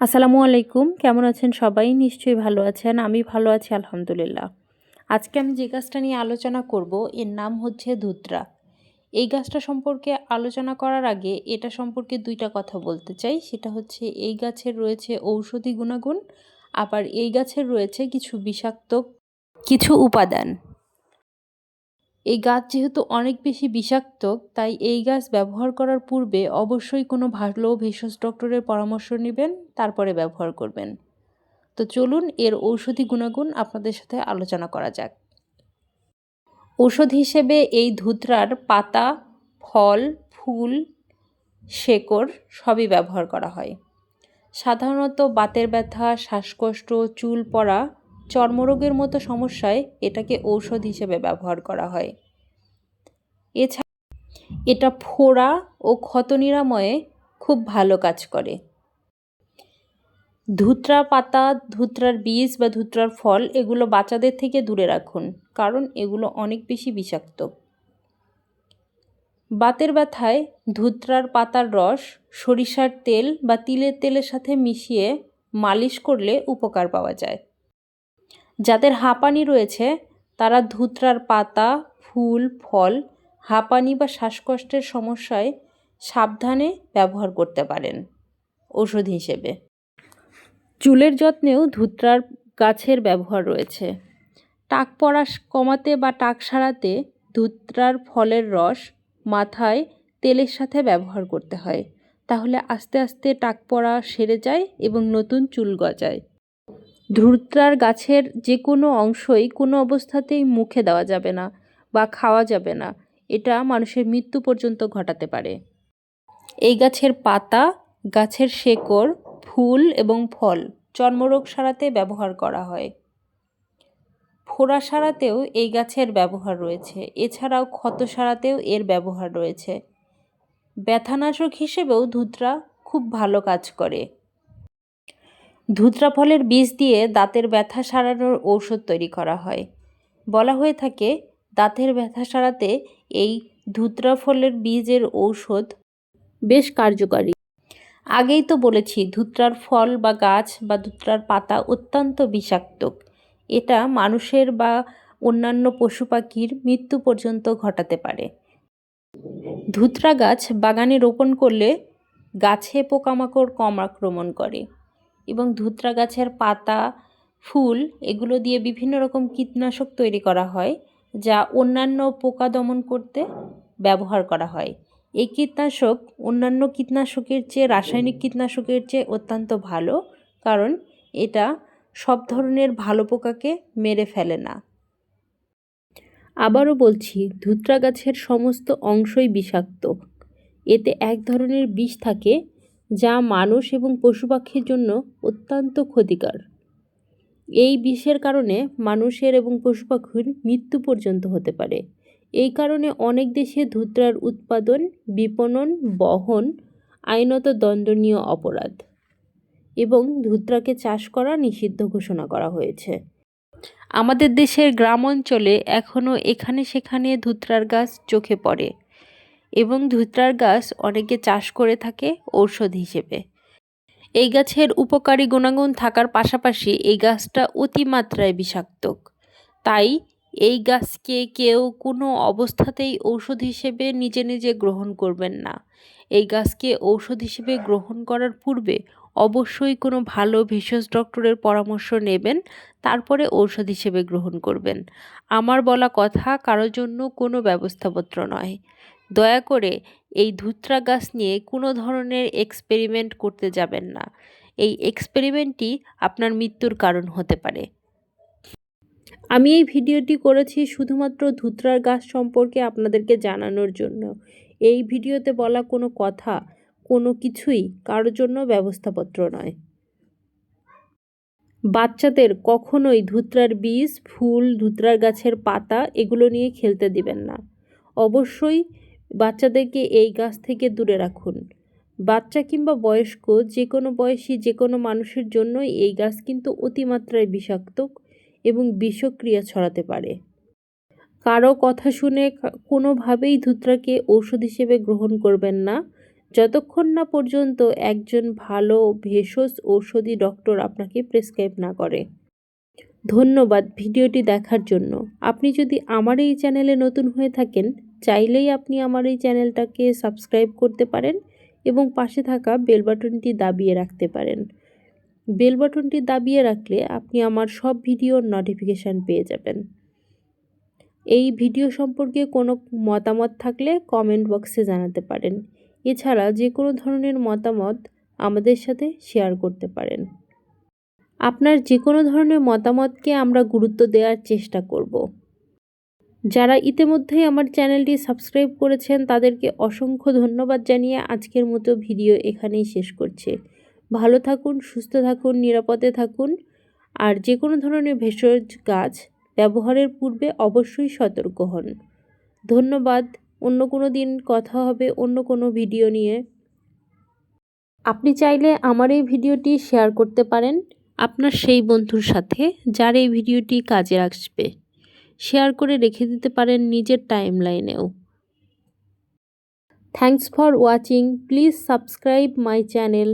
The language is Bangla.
আসসালামু আলাইকুম, কেমন আছেন সবাই? নিশ্চয়ই ভালো আছেন, আমি ভালো আছি, আলহামদুলিল্লাহ। আজকে আমি যে গাছটা নিয়ে আলোচনা করব, এর নাম হচ্ছে ধুত্রা। এই গাছটা সম্পর্কে আলোচনা করার আগে এটা সম্পর্কে দুইটা কথা বলতে চাই। সেটা হচ্ছে, এই গাছের রয়েছে ঔষধি গুণাগুণ, আবার এই গাছের রয়েছে কিছু বিষাক্ত, কিছু উপাদান। এই গাছ যেহেতু অনেক বেশি বিষাক্ত, তাই এই গাছ ব্যবহার করার পূর্বে অবশ্যই কোনো ভালো ভেষজ ডক্টরের পরামর্শ নেবেন, তারপরে ব্যবহার করবেন। তো চলুন এর ঔষধি গুণাগুণ আপনাদের সাথে আলোচনা করা যাক। ঔষধ হিসেবে এই ধুতরার পাতা, ফল, ফুল, শেকড় সবই ব্যবহার করা হয়। সাধারণত বাতের ব্যথা, শ্বাসকষ্ট, চুল পড়া চর্মরোগের মতো সমস্যায় এটাকে ঔষধ হিসেবে ব্যবহার করা হয়। এছাড়া এটা ফোড়া ও ক্ষত নিরাময়ে খুব ভালো কাজ করে। ধুতরা পাতা, ধুতরার বীজ বা ধুতরার ফল এগুলো বাচ্চাদের থেকে দূরে রাখুন, কারণ এগুলো অনেক বেশি বিষাক্ত। বাতের ব্যথায় ধুতরার পাতার রস, সরিষার তেল বা তিলের তেলের সাথে মিশিয়ে মালিশ করলে উপকার পাওয়া যায়। যাদের হাঁপানি রয়েছে, তারা ধুতরার পাতা, ফুল, ফল, হাঁপানি বা শ্বাসকষ্টের সমস্যায় সাবধানে ব্যবহার করতে পারেন। ওষুধ হিসেবে। চুলের যত্নেও ধুতরার গাছের ব্যবহার রয়েছে। টাক পড়া কমাতে বা টাক সারাতে ধুতরার ফলের রস মাথায় তেলের সাথে ব্যবহার করতে হয়। তাহলে আস্তে আস্তে টাক পড়া সেরে যায় এবং নতুন চুল গজায়। ধুতরার গাছের যে কোনো অংশই কোনো অবস্থাতেই মুখে দেওয়া যাবে না বা খাওয়া যাবে না। এটা মানুষের মৃত্যু পর্যন্ত ঘটাতে পারে। এই গাছের পাতা, গাছের শেকড়, ফুল এবং ফল চর্মরোগ সারাতে ব্যবহার করা হয়। ফোড়া সারাতেও এই গাছের ব্যবহার রয়েছে। এছাড়াও ক্ষত সারাতেও এর ব্যবহার রয়েছে। ব্যথানাশক হিসেবেও ধুতরা খুব ভালো কাজ করে। ধুতরা ফলের বীজ দিয়ে দাঁতের ব্যথা সারানোর ঔষধ তৈরি করা হয়। বলা হয়ে থাকে, দাঁতের ব্যথা সারাতে এই ধুতরা ফলের বীজের ঔষধ বেশ কার্যকারী। আগেই তো বলেছি ধুতরার ফল বা গাছ বা ধুতরার পাতা অত্যন্ত বিষাক্ত। এটা মানুষের বা অন্যান্য পশু পাখির মৃত্যু পর্যন্ত ঘটাতে পারে। ধুতরা গাছ বাগানে রোপণ করলে গাছে পোকামাকড় কম আক্রমণ করে। এবং ধুতরা গাছের পাতা, ফুল এগুলো দিয়ে বিভিন্ন রকম কীটনাশক তৈরি করা হয়, যা অন্যান্য পোকা দমন করতে ব্যবহার করা হয়। এই কীটনাশক অন্যান্য কীটনাশকের চেয়ে, রাসায়নিক কীটনাশকের চেয়ে অত্যন্ত ভালো, কারণ এটা সব ধরনের ভালো পোকাকে মেরে ফেলে না। আবারও বলছি ধুতরা গাছের সমস্ত অংশই বিষাক্ত। এতে এক ধরনের বিষ থাকে যা মানুষ এবং পশু পাখির জন্য অত্যন্ত ক্ষতিকর। এই বিষের কারণে মানুষের এবং পশু পাখির মৃত্যু পর্যন্ত হতে পারে। এই কারণে অনেক দেশে ধুতরার উৎপাদন, বিপণন, বহন আইনত দণ্ডনীয় অপরাধ এবং ধুতরাকে চাষ করা নিষিদ্ধ ঘোষণা করা হয়েছে। আমাদের দেশের গ্রাম অঞ্চলে এখনও এখানে সেখানে ধুতরার গাছ চোখে পড়ে। এবং ধুতরার গাছ অনেকে চাষ করে থাকে ঔষধ হিসেবে। এই গাছের উপকারী গুণাগুণ থাকার পাশাপাশি এই গাছটা অতিমাত্রায় বিষাক্ত। তাই এই গাছকে কেউ কোনো অবস্থাতেই ঔষধ হিসেবে নিজে নিজে গ্রহণ করবেন না। এই গাছকে ঔষধ হিসেবে গ্রহণ করার পূর্বে অবশ্যই কোনো ভালো ভেষজ ডক্টরের পরামর্শ নেবেন, তারপরে ঔষধ হিসেবে গ্রহণ করবেন। আমার বলা কথা কারোর জন্য কোনো ব্যবস্থাপত্র নয়। দয়া করে এই ধুত্রা গাছ নিয়ে কোনো ধরনের এক্সপেরিমেন্ট করতে যাবেন না। এই এক্সপেরিমেন্টটি আপনার মৃত্যুর কারণ হতে পারে। আমি এই ভিডিওটি করেছি শুধুমাত্র ধুতরার গাছ সম্পর্কে আপনাদেরকে জানানোর জন্য। এই ভিডিওতে বলা কোনো কথা, কোনো কিছুই কারোর জন্য ব্যবস্থাপত্র নয়। বাচ্চাদের কখনোই ধুতরার বীজ, ফুল, ধুতরার গাছের পাতা এগুলো নিয়ে খেলতে দিবেন না। অবশ্যই বাচ্চাদেরকে এই গাছ থেকে দূরে রাখুন। বাচ্চা কিংবা বয়স্ক যে কোনো বয়সী যে কোনো মানুষের জন্যই এই গাছ কিন্তু অতিমাত্রায় বিষাক্ত এবং বিষক্রিয়া ছড়াতে পারে। কারও কথা শুনে কোনোভাবেই ধুতরাকে ঔষধ হিসেবে গ্রহণ করবেন না। যতক্ষণ না পর্যন্ত একজন ভালো ভেষজ ঔষধি ডক্টর আপনাকে প্রেসক্রাইব না করে। ধন্যবাদ ভিডিওটি দেখার জন্য। আপনি যদি আমার এই চ্যানেলে নতুন হয়ে থাকেন চাইলেই আপনি আমার এই চ্যানেলটাকে সাবস্ক্রাইব করতে পারেন এবং পাশে থাকা বেল বাটনটি দাবিয়ে রাখতে পারেন। বেল বাটনটি দাবিয়ে রাখলে আপনি আমার সব ভিডিওর নোটিফিকেশান পেয়ে যাবেন। এই ভিডিও সম্পর্কে কোনো মতামত থাকলে কমেন্ট বক্সে জানাতে পারেন। এছাড়া যে কোনো ধরনের মতামত আমাদের সাথে শেয়ার করতে পারেন। আপনার যে কোনো ধরনের মতামতকে আমরা গুরুত্ব দেওয়ার চেষ্টা করব। যারা ইতিমধ্যেই আমার চ্যানেলটি সাবস্ক্রাইব করেছেন, তাদেরকে অসংখ্য ধন্যবাদ জানিয়ে আজকের মতো ভিডিও এখানেই শেষ করছে। ভালো থাকুন, সুস্থ থাকুন, নিরাপদে থাকুন। আর যে কোনো ধরনের ভেষজ গাছ ব্যবহারের পূর্বে অবশ্যই সতর্ক হন। ধন্যবাদ। অন্য কোনো দিন কথা হবে অন্য কোনো ভিডিও নিয়ে। আপনি চাইলে আমার এই ভিডিওটি শেয়ার করতে পারেন। আপনার সেই বন্ধুর সাথে যার এই ভিডিওটি কাজে আসবে। শেয়ার করে রেখে দিতে পারেন নিজের time লাইনেও thanks for watching please subscribe my channel